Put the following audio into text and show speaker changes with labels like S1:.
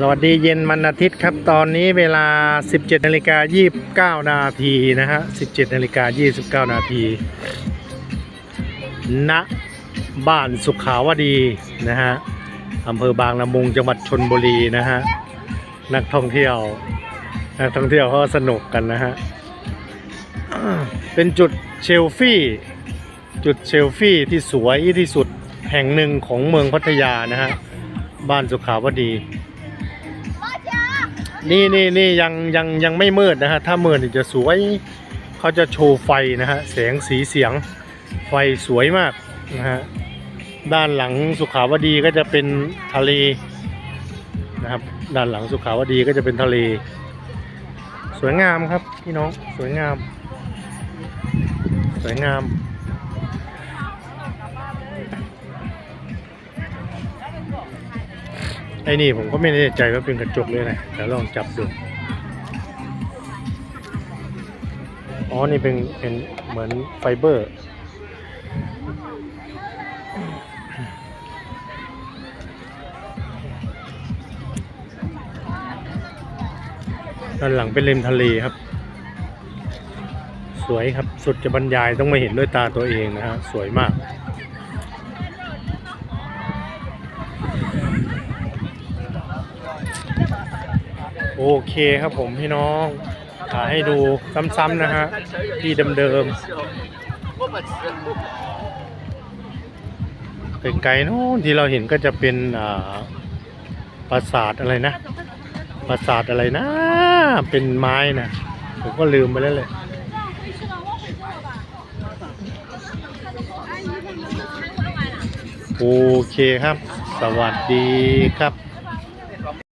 S1: สวัสดีเย็นวันอาทิตย์ครับ ตอนนี้เวลา 17นาฬิกา29 นาทีนะฮะ 17นาฬิกา29 นาทีณบ้านสุขาวดีนะฮะอำเภอบางละมุงจังหวัดชนบุรีนะฮะ นักท่องเที่ยว นักท่องเที่ยวเขาสนุกกันนะฮะ เป็นจุดเชลฟี่ จุดเชลฟี่ที่สวยที่สุดแห่งหนึ่งของเมืองพัทยานะฮะ บ้านสุขาวดี นี่นี่นี่ยังยังยังไม่มืดนะฮะ ถ้ามืดจะสวย เขาจะโชว์ไฟนะฮะแสงสีเสียงไฟสวยมากนะฮะ ด้านหลังสุขาวดีก็จะเป็นทะเลนะครับ ด้านหลังสุขาวดีก็จะเป็นทะเล สวยงามครับพี่น้องสวยงาม สวยงาม ไอ้นี่ผมก็ไม่แน่ใจว่าเป็นกระจกเลยนะแต่ลองจับดู อ๋อ นี่เป็นเป็นเหมือนไฟเบอร์ ด้านหลังเป็นริมทะเลครับ สวยครับ สุดจะบรรยายต้องมาเห็นด้วยตาตัวเองนะฮะ สวยมาก โอเคครับผมพี่น้องถ่ายให้ดูซ้ำๆนะฮะ ที่เดิมๆไกลๆโน้นที่เราเห็นก็จะเป็นอ่าปราสาทอะไรนะ ปราสาทอะไรนะ เป็นไม้นะผมก็ลืมไปแล้วเลยโอเคครับ สวัสดีครับ